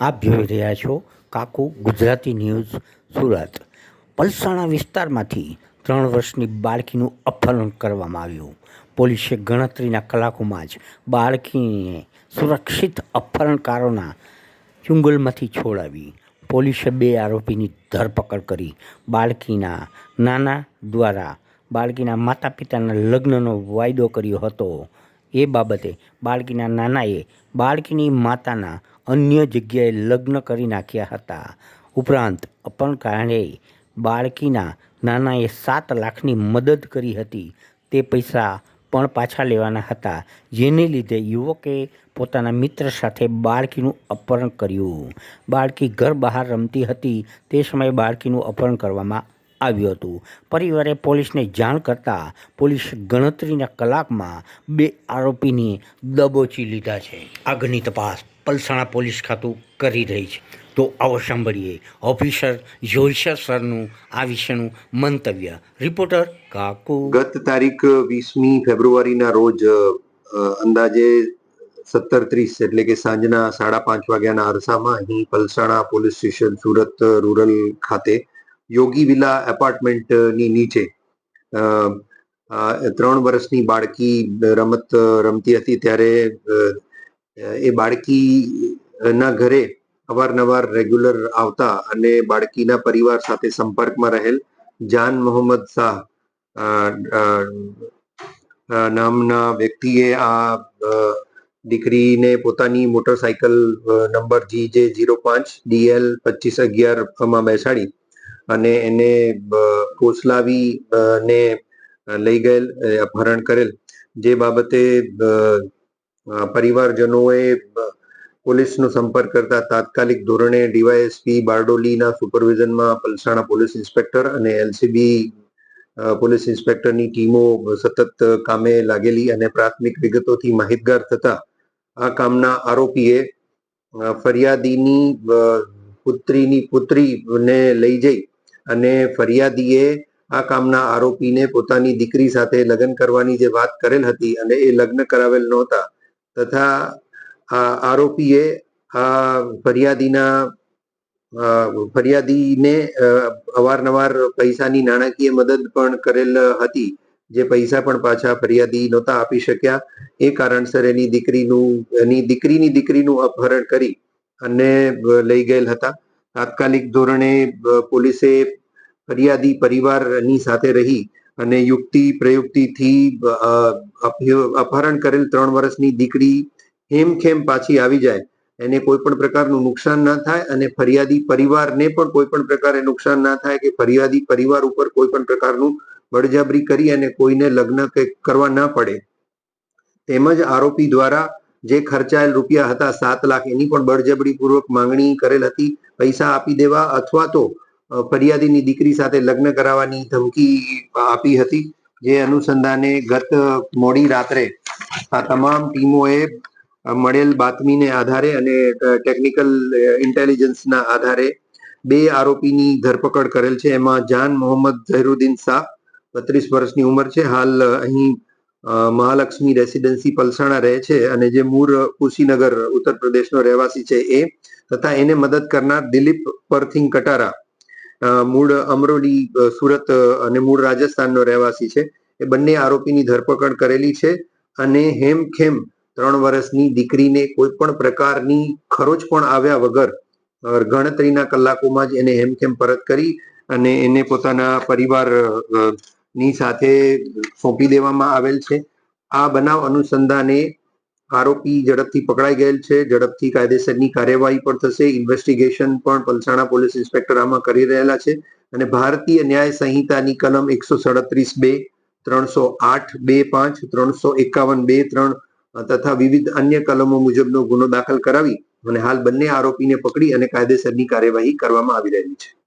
આપ જોઈ રહ્યા છો કાકુ ગુજરાતી ન્યૂઝ સુરત. પલસાણા વિસ્તારમાંથી ત્રણ વર્ષની બાળકીનું અપહરણ કરવામાં આવ્યું. પોલીસે ગણતરીના કલાકોમાં જ બાળકીને સુરક્ષિત અપહરણકારોના ચુંગલમાંથી છોડાવી પોલીસે બે આરોપીની ધરપકડ કરી. બાળકીના નાના દ્વારા બાળકીના માતા પિતાના લગ્નનો વાયદો કર્યો હતો. એ બાબતે બાળકીના નાનાએ બાળકીની માતાના અન્ય જગ્યાએ લગ્ન કરી નાખ્યા હતા. ઉપરાંત અપહરણકારણે બાળકીના નાનાએ સાત લાખની મદદ કરી હતી. તે પૈસા પણ પાછા લેવાના હતા, જેને લીધે યુવકે પોતાના મિત્ર સાથે બાળકીનું અપહરણ કર્યું. બાળકી ઘર બહાર રમતી હતી. તે સમયે બાળકીનું અપહરણ કરવામાં આવ્યું હતું. પરિવારે પોલીસને જાણ કરતાં પોલીસ ગણતરીના કલાકમાં બે આરોપીની દબોચી લીધા છે. આગળની તપાસ. પલસાણા પોલીસ ખાતું કરી રહી છે. તો આવો સાંભળીએ. ઓફિસર જોઈશર સરનું આ વિશેનું મંતવ્ય. રિપોર્ટર કાકુ. ગત તારીખ વીસમી ફેબ્રુઆરીના રોજ અંદાજે સત્તર ત્રીસ એટલે કે સાંજના સાડા પાંચ વાગ્યાના અરસામાં અહીં Palsana police station Surat rural ખાતે યોગી વિલા એપાર્ટમેન્ટની નીચે ત્રણ વર્ષની બાળકી રમત રમતી હતી ત્યારે એ બાળકીના ઘરે અવારનવાર રેગ્યુલર આવતા અને બાળકીના પરિવાર સાથે સંપર્કમાં રહેલ જાન મોહમ્મદ શાહ નામના વ્યક્તિએ આ દીકરીને પોતાની મોટરસાયકલ નંબર જી જે જીરો પાંચ ડીએલ પચીસ અગિયારમાં બેસાડી અને એને કોસલાવી ને લઈ ગયેલ અપહરણ કરેલ. જે બાબતે પરિવારજનોએ પોલીસનો સંપર્ક કરતા તાત્કાલિક ધોરણે ડીવાયએસપી બારડોલીના સુપરવિઝનમાં પલસાણા પોલીસ ઇન્સ્પેક્ટર અને એલસીબી પોલીસ ઇન્સ્પેક્ટરની ટીમો સતત કામે લાગેલી અને પ્રાથમિક વિગતોથી માહિતગાર થતા આ કામના આરોપીએ ફરિયાદીની પુત્રીની પુત્રીને લઈ જઈ અને ફરિયાદીએ આ કામના આરોપીને પોતાની દીકરી સાથે લગ્ન કરવાની જે વાત કરેલ હતી અને એ લગ્ન કરાવેલ નહોતા તથા આરોપીએ આ ફરિયાદીના ફરિયાદીને અવારનવાર પૈસાની નાણાકીય મદદ પણ કરેલ હતી, જે પૈસા પણ પાછા ફરિયાદી નહોતા આપી શક્યા. એ કારણસર એની દીકરીનું, એની દીકરીની દીકરીનું અપહરણ કરી અને લઈ ગયેલ હતા. તાત્કાલિક ધોરણે પોલીસે ફરિયાદી પરિવારની સાથે રહી અને યુક્તિ, પ્રયુક્તિથી અપહરણ કરેલ ત્રણ વર્ષની દીકરી હેમખેમ પાછી આવી જાય. એને કોઈ પણ પ્રકારનું નુકસાન ના થાય અને ફરિયાદી પરિવારને પણ કોઈ પણ પ્રકારે નુકસાન ના થાય કે ફરિયાદી પરિવાર ઉપર કોઈ પણ પ્રકારનું બળજબરી કરી અને કોઈને લગ્ન કરવા ના પડે. તેમજ આરોપી દ્વારા જે ખર્ચાયેલ રૂપિયા હતા સાત લાખ, એની પણ બળજબરી પૂર્વક માંગણી કરેલ હતી. પૈસા આપી દેવા અથવા તો ફરિયાદીની દીકરી સાથે લગ્ન કરાવવાની ધમકી આપી હતી, જે અનુસંધાને ગત મોડી રાત્રે આ તમામ ટીમોએ મળેલ બાતમીને આધારે અને ટેકનિકલ ઇન્ટેલિજન્સના આધારે બે આરોપીની ધરપકડ કરેલ છે. એમાં જાન મોહમ્મદ ઝહીરુદ્દીન શાહ બત્રીસ વર્ષની ઉંમર છે. હાલ અહીં મહાલક્ષ્મી રેસિડેન્સી પલસાણા રહે છે અને જે મૂળ કુશીનગર ઉત્તર પ્રદેશનો રહેવાસી છે એ, તથા એને મદદ કરનાર દિલીપ પરથિંગ કટારા મૂળ અમરોલી સુરત અને મૂળ રાજસ્થાનનો રહેવાસી છે. એ બંને આરોપીની ધરપકડ કરેલી છે અને હેમખેમ ત્રણ વર્ષની દીકરીને કોઈ પણ પ્રકારની ખરોચ પણ આવ્યા વગર ગણતરીના કલાકોમાં જ એને હેમખેમ પરત કરી અને એને પોતાના પરિવારની સાથે સોંપી દેવામાં આવેલ છે. આ બનાવ અનુસંધાને આરોપી ઝડપથી પકડાઈ ગયેલ છે. ઝડપથી કાયદેસરની કાર્યવાહી પણ થશે. ઇન્વેસ્ટિગેશન પણ પલસાણા પોલીસ ઇન્સ્પેક્ટર આમાં કરી રહેલા છે. અને ભારતીય ન્યાય સંહિતાની કલમ એકસો સડત્રીસ બે, ત્રણસો આઠ બે પાંચ, ત્રણસો એકાવન બે ત્રણ તથા વિવિધ અન્ય કલમો મુજબનો ગુનો દાખલ કરાવી અને હાલ બંને આરોપીને પકડી અને કાયદેસરની કાર્યવાહી કરવામાં આવી રહી છે.